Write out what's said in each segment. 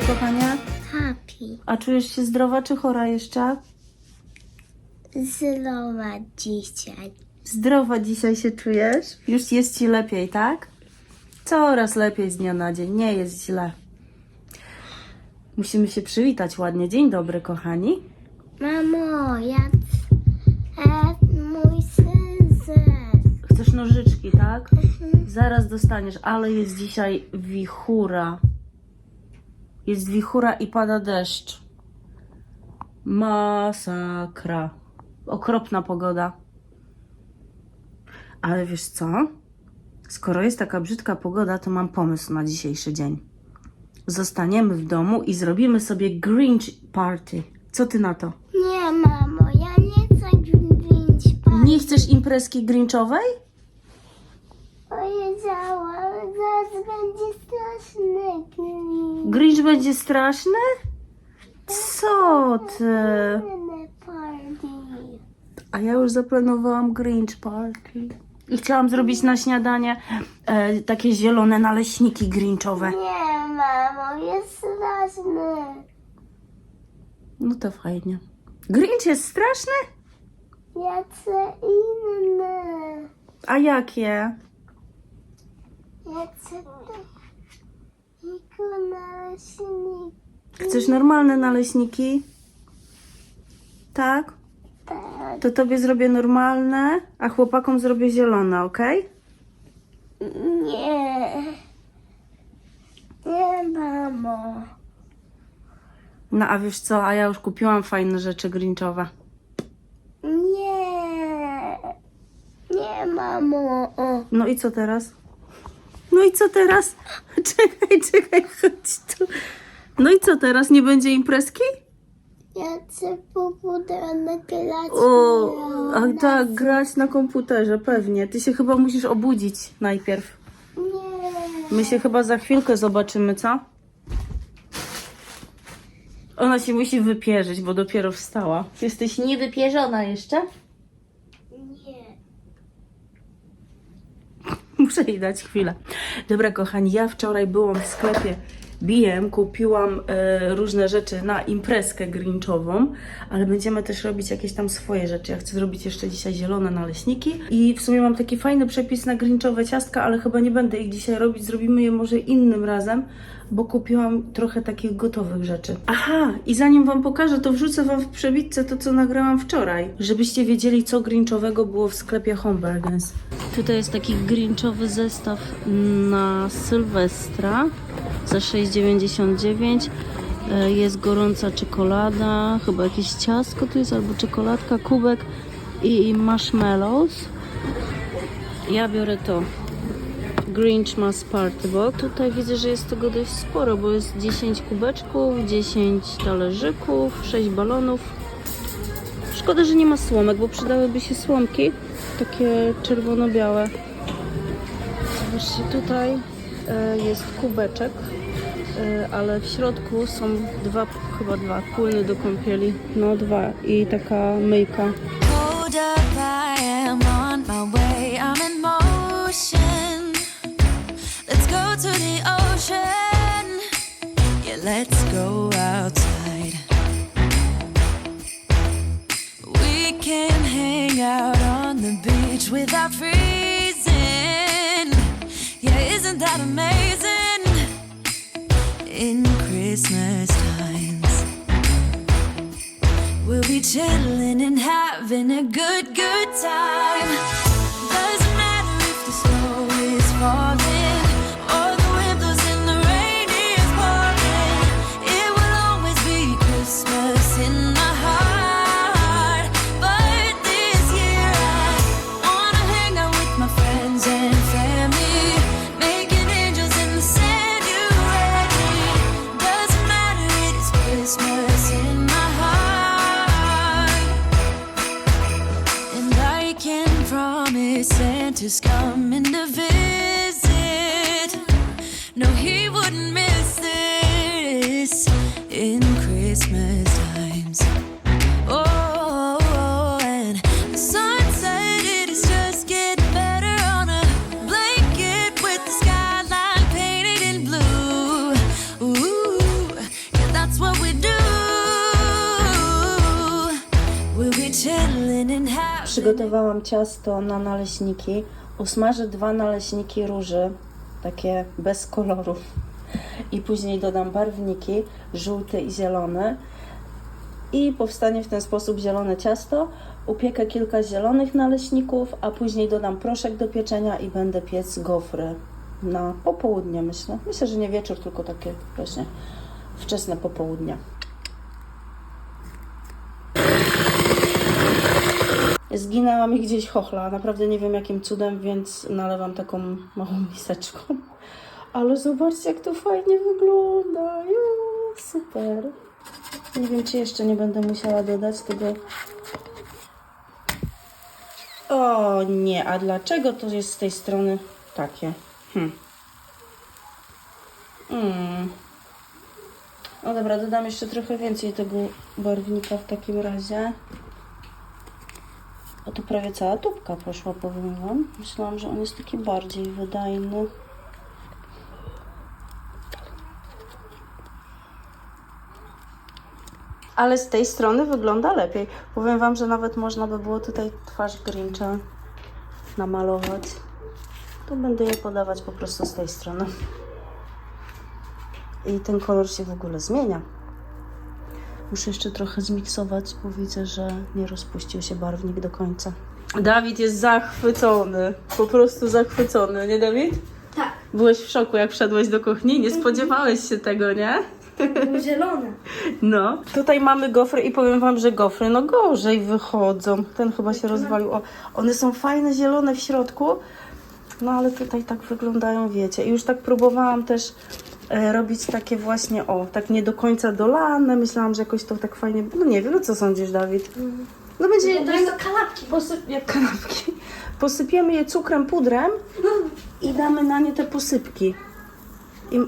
dzisiaj, kochanie? Happy. A czujesz się zdrowa czy chora jeszcze? Zdrowa dzisiaj. Zdrowa dzisiaj się czujesz? Już jest ci lepiej, tak? Coraz lepiej z dnia na dzień, nie jest źle. Musimy się przywitać ładnie. Dzień dobry, kochani. Mamo, ja e, mój syzes. Chcesz nożyczki, tak? Zaraz dostaniesz, ale jest dzisiaj wichura. Jest wichura i pada deszcz. Masakra. Okropna pogoda. Ale wiesz co? Skoro jest taka brzydka pogoda, to mam pomysł na dzisiejszy dzień. Zostaniemy w domu i zrobimy sobie Grinch Party. Co ty na to? Nie, mamo, ja nie chcę grinch Nie chcesz imprezki Grinchowej? Powiedziałam, zaraz będzie straszny grinch. Grinch będzie straszny? Co ty? A ja już zaplanowałam Grinch Party. I chciałam zrobić na śniadanie e, takie zielone naleśniki grinchowe. Nie, mamo, jest straszny. No to fajnie. Grinch jest straszny? Ja chcę inny. A jakie? Ja chcę tylko naleśniki. Chcesz normalne naleśniki? Tak? Tak. To tobie zrobię normalne, a chłopakom zrobię zielone, ok? Nie. Nie, mamo. No a wiesz co, a ja już kupiłam fajne rzeczy grinchowe. Nie. Nie, mamo. No i co teraz? No i co teraz? Czekaj, czekaj, chodź tu. No i co teraz? Nie będzie imprezki? Ja chcę komputer nagrać. O, na- a tak, grać na komputerze, pewnie. Ty się chyba musisz obudzić najpierw. Nie. My się chyba za chwilkę zobaczymy, co? Ona się musi wypierzyć, bo dopiero wstała. Jesteś niewypierzona jeszcze? Nie. Muszę jej dać chwilę. Dobra, kochani, ja wczoraj byłam w sklepie BM, kupiłam e, różne rzeczy na imprezkę grinchową, ale będziemy też robić jakieś tam swoje rzeczy. Ja chcę zrobić jeszcze dzisiaj zielone naleśniki i w sumie mam taki fajny przepis na grinchowe ciastka, ale chyba nie będę ich dzisiaj robić. Zrobimy je może innym razem, bo kupiłam trochę takich gotowych rzeczy. Aha, i zanim Wam pokażę, to wrzucę Wam w przebitce to, co nagrałam wczoraj, żebyście wiedzieli, co grinchowego było w sklepie Hombergens. Tutaj jest taki grinchowy zestaw na Sylwestra za 6,99. E, Jest gorąca czekolada, chyba jakieś ciastko tu jest, albo czekoladka, kubek i marshmallows. Ja biorę to. Grinch Mass Party Box. Tutaj widzę, że jest tego dość sporo, bo jest 10 kubeczków, 10 talerzyków, 6 balonów. Szkoda, że nie ma słomek, bo przydałyby się słomki. Takie czerwono-białe. Zobaczcie, tutaj e, jest kubeczek, ale w środku są dwa, chyba dwa płyny do kąpieli. No dwa i taka myjka. Let's go outside. We can hang out on the beach without freezing. Yeah, isn't that amazing? In Christmas times. We'll be chilling and having a good, good time. Santa's coming to visit. Przygotowałam ciasto na naleśniki. Usmażę dwa naleśniki róży, takie bez koloru. I później dodam barwniki, żółty i zielony. I powstanie w ten sposób zielone ciasto. Upiekę kilka zielonych naleśników, a później dodam proszek do pieczenia i będę piec gofry na popołudnie, myślę. Myślę, że nie wieczór, tylko takie właśnie wczesne popołudnie. Zginęła mi gdzieś chochla. Naprawdę nie wiem jakim cudem, więc nalewam taką małą miseczką. Ale zobaczcie, jak to fajnie wygląda. Ju, super. Nie wiem, czy jeszcze nie będę musiała dodać tego. O nie, a dlaczego to jest z tej strony takie? Hm. Mm. No dobra, dodam jeszcze trochę więcej tego barwnika w takim razie. A tu prawie cała tubka poszła, powiem Wam. Myślałam, że on jest taki bardziej wydajny. Ale z tej strony wygląda lepiej. Powiem Wam, że nawet można by było tutaj twarz Grincha namalować. To będę je podawać po prostu z tej strony. I ten kolor się w ogóle zmienia. Muszę jeszcze trochę zmiksować, bo widzę, że nie rozpuścił się barwnik do końca. Dawid jest zachwycony. Po prostu zachwycony, nie Dawid? Tak. Byłeś w szoku, jak wszedłeś do kuchni? Nie spodziewałeś się tego, nie? Zielone. No. Tutaj mamy gofry i powiem wam, że gofry no gorzej wychodzą. Ten chyba się rozwalił. O, one są fajne, zielone w środku. No ale tutaj tak wyglądają, wiecie. I już tak próbowałam też robić takie właśnie, o, tak nie do końca dolane. Myślałam, że jakoś to tak fajnie... No nie wiem, no co sądzisz, Dawid? No będzie... To jest do kanapki. Posyp, jak kanapki. Posypiemy je cukrem, pudrem i damy na nie te posypki. I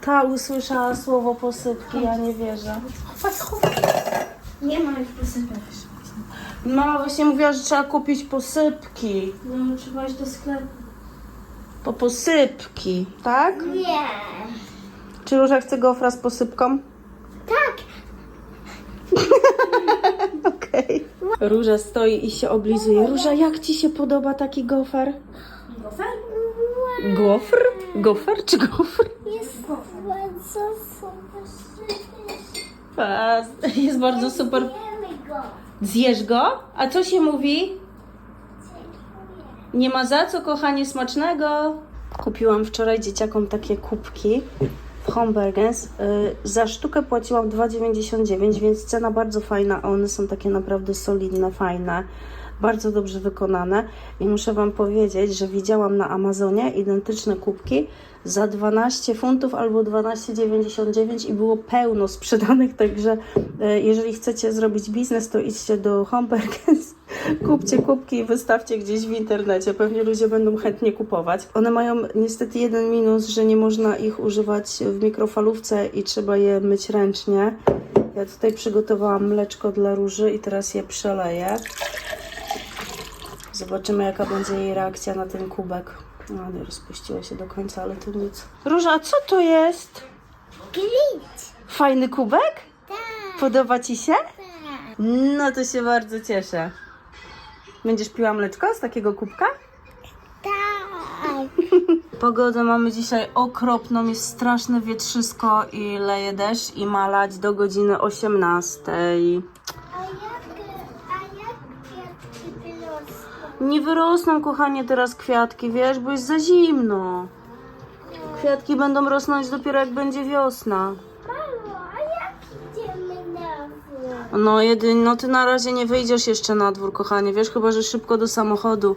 ta usłyszała słowo posypki, ja nie wierzę. Nie ma już posypek. Mama właśnie mówiła, że trzeba kupić posypki. No, trzeba iść do sklepu. Po posypki, tak? Nie. Czy Róża chce gofra z posypką? Tak. Okej. Róża stoi i się oblizuje. Róża, jak ci się podoba taki gofer? Gofer? Gofr? Gofer czy gofr? Jest bardzo super. Jest bardzo super. Zjesz go? A co się mówi? Nie ma za co, kochanie, smacznego. Kupiłam wczoraj dzieciakom takie kubki w Hombergens. Y, za sztukę płaciłam 2,99, więc cena bardzo fajna, a one są takie naprawdę solidne, fajne. Bardzo dobrze wykonane i muszę Wam powiedzieć, że widziałam na Amazonie identyczne kubki za 12 funtów albo 12,99 i było pełno sprzedanych, także e, jeżeli chcecie zrobić biznes, to idźcie do Hombergens, kupcie kubki i wystawcie gdzieś w internecie. Pewnie ludzie będą chętnie kupować. One mają niestety jeden minus, że nie można ich używać w mikrofalówce i trzeba je myć ręcznie. Ja tutaj przygotowałam mleczko dla róży i teraz je przeleję. Zobaczymy, jaka będzie jej reakcja na ten kubek. No, nie rozpuściło się do końca, ale to nic. Róża, co to jest? Glitch. Fajny kubek? Tak. Podoba Ci się? Tak. No to się bardzo cieszę. Będziesz piła mleczko z takiego kubka? Tak. Pogodę mamy dzisiaj okropną, jest straszne wietrzysko i leje deszcz i ma lać do godziny 18. A jak, a jak kwiatki wyrosną? Nie wyrosną, kochanie, teraz kwiatki, wiesz, bo jest za zimno. Kwiatki będą rosnąć dopiero jak będzie wiosna. Mamo, a jak idziemy na wór? No jedynie, no ty na razie nie wyjdziesz jeszcze na dwór, kochanie, wiesz, chyba, że szybko do samochodu,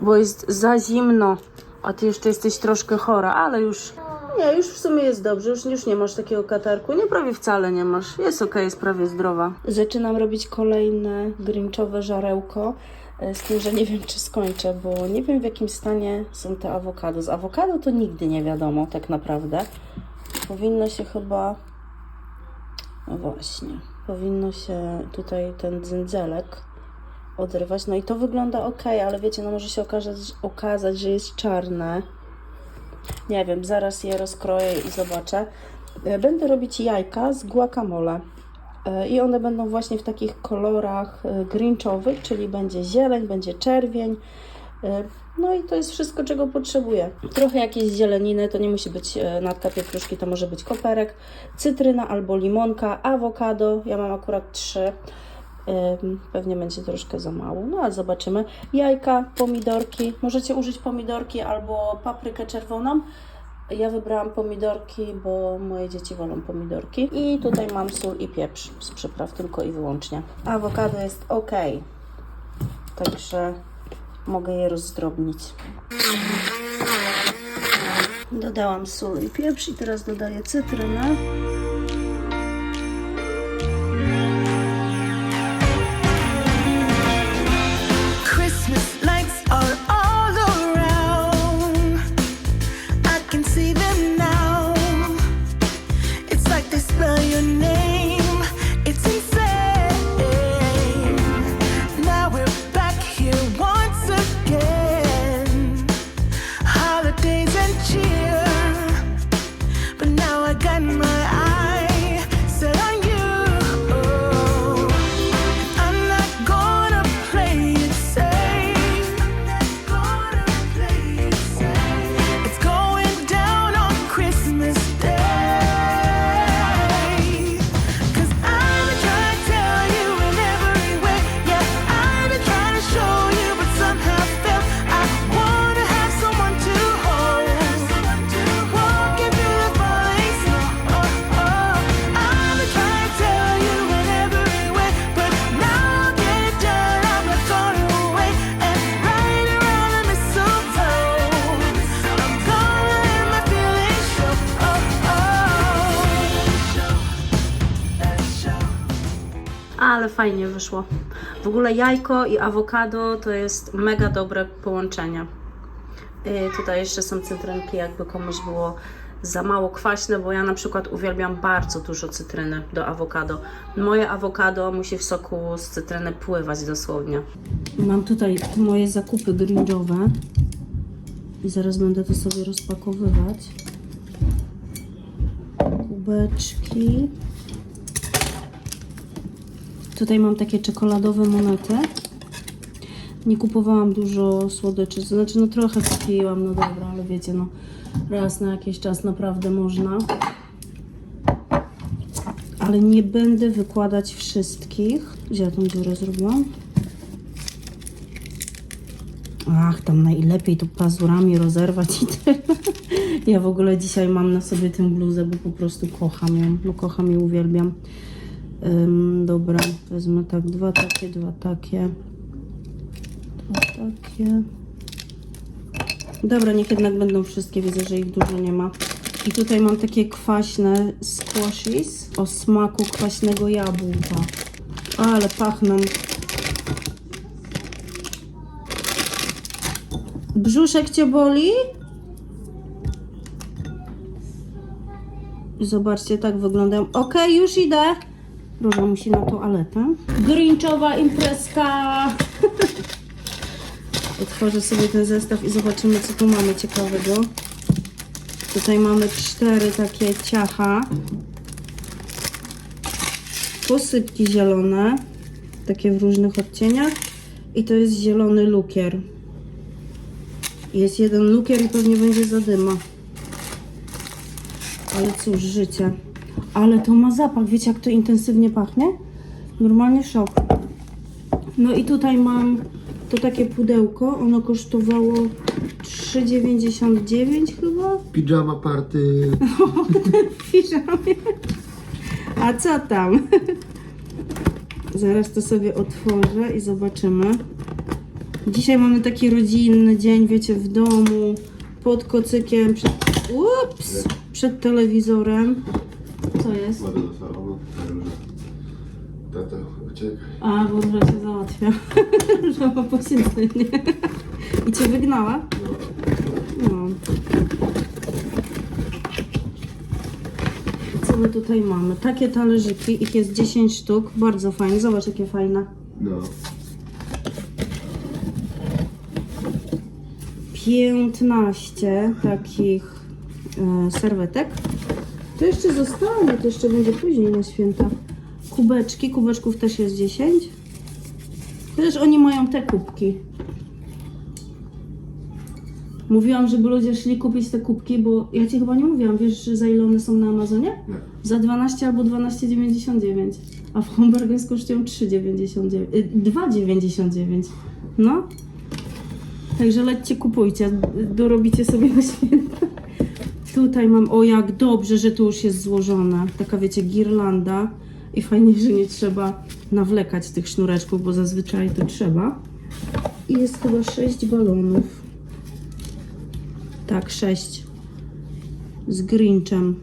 bo jest za zimno, a ty jeszcze jesteś troszkę chora, ale już, nie, już w sumie jest dobrze, już, już nie masz takiego katarku, nie, prawie wcale nie masz, jest okej, jest prawie zdrowa. Zaczynam robić kolejne grinchowe żarełko, z tym, że nie wiem, czy skończę, bo nie wiem, w jakim stanie są te awokado. Z awokado to nigdy nie wiadomo, tak naprawdę. Powinno się chyba no właśnie, powinno się tutaj ten dzędzelek odrywać. No i to wygląda ok, ale wiecie, no może się okazać, okazać, że jest czarne. Nie wiem, zaraz je rozkroję i zobaczę. E, Będę robić jajka z guacamole. E, I one będą właśnie w takich kolorach e, grinchowych, czyli będzie zieleń, będzie czerwień. E, No i to jest wszystko, czego potrzebuję. Trochę jakiejś zieleniny, to nie musi być natka pietruszki, to może być koperek, cytryna albo limonka, awokado. Ja mam akurat trzy. Pewnie będzie troszkę za mało, no ale zobaczymy. Jajka, pomidorki. Możecie użyć pomidorki albo paprykę czerwoną. Ja wybrałam pomidorki, bo moje dzieci wolą pomidorki. I tutaj mam sól i pieprz z przypraw tylko i wyłącznie. Awokado jest ok. Także mogę je rozdrobnić. Dodałam sól i pieprz i teraz dodaję cytrynę. Ale fajnie wyszło. W ogóle jajko i awokado to jest mega dobre połączenie. I tutaj jeszcze są cytrynki, jakby komuś było za mało kwaśne, bo ja na przykład uwielbiam bardzo dużo cytryny do awokado. Moje awokado musi w soku z cytryny pływać dosłownie. Mam tutaj moje zakupy gringowe i zaraz będę to sobie rozpakowywać. Kubeczki. Tutaj mam takie czekoladowe monety. Nie kupowałam dużo słodyczy, to znaczy no trochę kupiłam, no dobra, ale wiecie, no raz na jakiś czas naprawdę można. Ale nie będę wykładać wszystkich. Gdzie ja tą dziurę zrobiłam? Ach, tam najlepiej tu pazurami rozerwać i tyle. Ja w ogóle dzisiaj mam na sobie tę bluzę, bo po prostu kocham ją. No kocham i uwielbiam. Ym, dobra, wezmę tak dwa takie, dwa takie. Dwa takie. Dobra, niech jednak będą wszystkie. Widzę, że ich dużo nie ma. I tutaj mam takie kwaśne squashies o smaku kwaśnego jabłka. Ale pachną. Brzuszek cię boli? Zobaczcie, tak wyglądają. Okej, już idę. Róża musi na toaletę. Grinchowa imprezka. Otworzę sobie ten zestaw i zobaczymy, co tu mamy ciekawego. Tutaj mamy cztery takie ciacha. Posypki zielone. Takie w różnych odcieniach. I to jest zielony lukier. Jest jeden lukier i pewnie będzie zadyma. Ale cóż, życie. Ale to ma zapach. Wiecie, jak to intensywnie pachnie? Normalnie szok. No i tutaj mam to takie pudełko. Ono kosztowało 3,99 chyba. Pijama party. w piżamie. A co tam? Zaraz to sobie otworzę i zobaczymy. Dzisiaj mamy taki rodzinny dzień, wiecie, w domu, pod kocykiem, przed, ups, przed telewizorem. Co jest? Do salonu. Tata, uciekaj. A, bo Róża się załatwia. Róża ma posiedzenie. I cię wygnała? No. Co my tutaj mamy? Takie talerzyki, ich jest 10 sztuk, bardzo fajnie. Zobacz, jakie fajne. No. 15 takich e, serwetek. To jeszcze zostanie, to jeszcze będzie później na święta. kubeczki. Kubeczków też jest 10. Chociaż oni mają te kubki. Mówiłam, żeby ludzie szli kupić te kubki, bo ja ci chyba nie mówiłam, wiesz, że za ile one są na Amazonie? Nie. Za 12 albo 12,99. A w Homburgens kosztują 3,99. y, 2,99. No. Także lećcie, kupujcie. Dorobicie sobie na święta. Tutaj mam, o jak dobrze, że tu już jest złożona. Taka wiecie, girlanda. I fajnie, że nie trzeba nawlekać tych sznureczków, bo zazwyczaj to trzeba. I jest chyba 6 balonów. Tak, 6. Z Grinchem.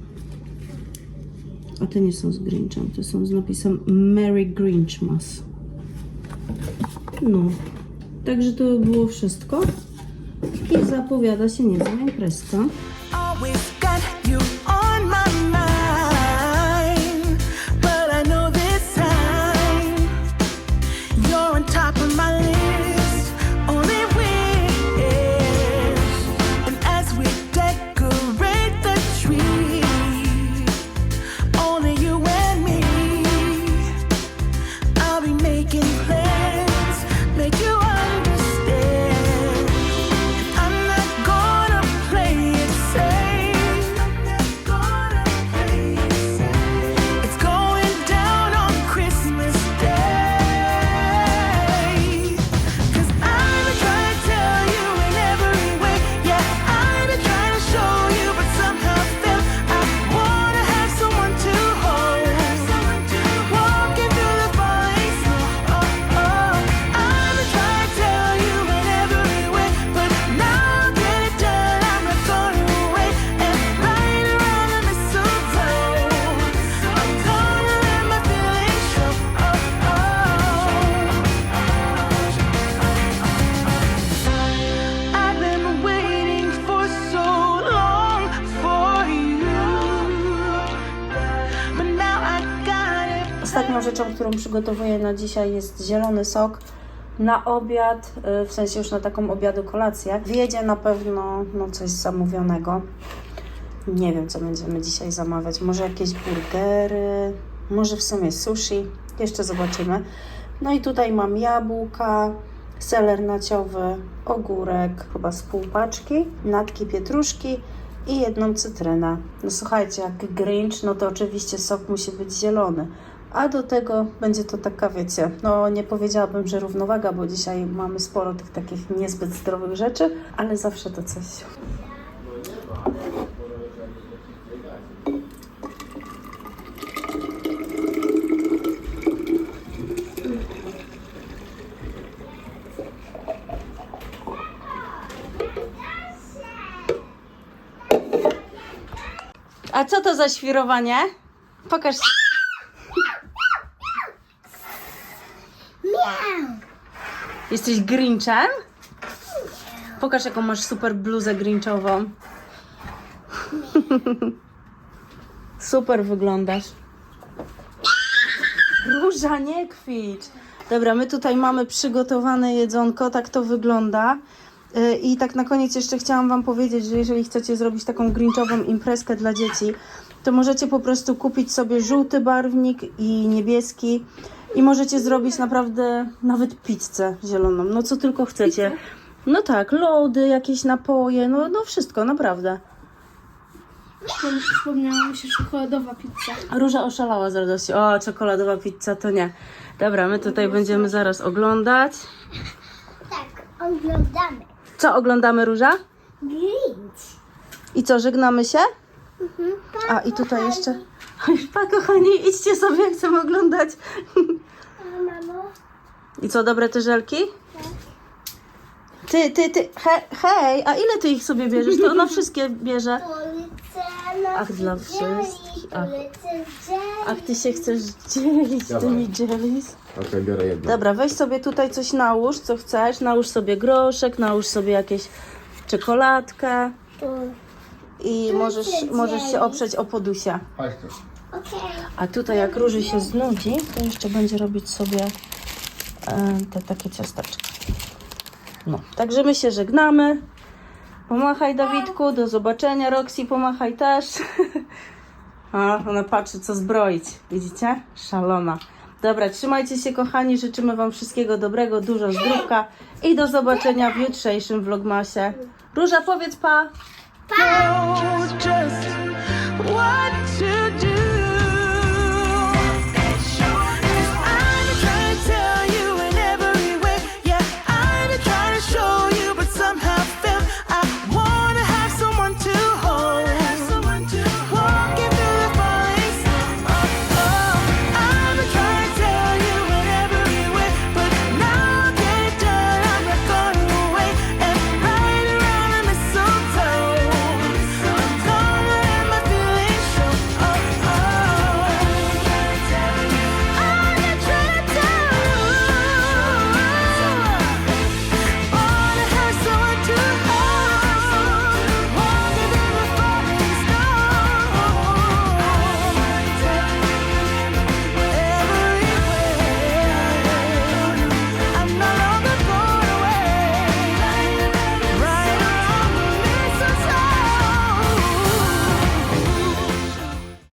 A te nie są z Grinchem, to są z napisem Merry Grinchmas. No. Także to by było wszystko. I zapowiada się niezła imprezka. Always got Ostatnią rzeczą, którą przygotowuję na dzisiaj jest zielony sok. Na obiad, y, w sensie już na taką obiadu kolację, wjedzie na pewno no, coś zamówionego. Nie wiem, co będziemy dzisiaj zamawiać. Może jakieś burgery, może w sumie sushi. Jeszcze zobaczymy. No i tutaj mam jabłka, seler naciowy, ogórek, chyba z pół paczki, natki pietruszki i jedną cytrynę. No słuchajcie, jak Grinch, no to oczywiście sok musi być zielony. A do tego będzie to taka, wiecie, no nie powiedziałabym, że równowaga, bo dzisiaj mamy sporo tych takich niezbyt zdrowych rzeczy, ale zawsze to coś. A co to za świrowanie? Pokaż. Jesteś Grinchem? Pokaż, jaką masz super bluzę Grinchową. super wyglądasz. Róża, nie kwicz. Dobra, my tutaj mamy przygotowane jedzonko, tak to wygląda. Yy, I tak na koniec jeszcze chciałam Wam powiedzieć, że jeżeli chcecie zrobić taką grinchową imprezkę dla dzieci, to możecie po prostu kupić sobie żółty barwnik i niebieski i możecie zrobić naprawdę nawet pizzę zieloną, no co tylko chcecie. No tak, lody, jakieś napoje, no, no wszystko, naprawdę. Wspomniała mi się czekoladowa pizza. A Róża oszalała z radości. O, czekoladowa pizza to nie. Dobra, my tutaj będziemy zaraz oglądać. Tak, oglądamy. Co oglądamy, Róża? Grinch. I co, żegnamy się? A, i tutaj jeszcze... Pa, kochani, idźcie sobie, chcemy oglądać. I co, dobre te żelki? Ty, ty, ty, he, hej, a ile ty ich sobie bierzesz? To ona wszystkie bierze. Ach, dla wszystkich, ach. Ach, ty się chcesz dzielić tymi jellies? Okej, biorę jedno. Dobra, weź sobie tutaj coś nałóż, co chcesz. Nałóż sobie groszek, nałóż sobie jakieś czekoladkę i możesz, możesz się oprzeć o podusia. Chodź tu. A tutaj jak Róży się znudzi, to jeszcze będzie robić sobie te takie ciasteczka. No, także my się żegnamy. Pomachaj Dawidku, do zobaczenia. Roxy, pomachaj też. A, ona patrzy, co zbroić. Widzicie? Szalona. Dobra, trzymajcie się, kochani. Życzymy Wam wszystkiego dobrego, dużo zdrówka i do zobaczenia w jutrzejszym vlogmasie. Róża, powiedz pa! just what to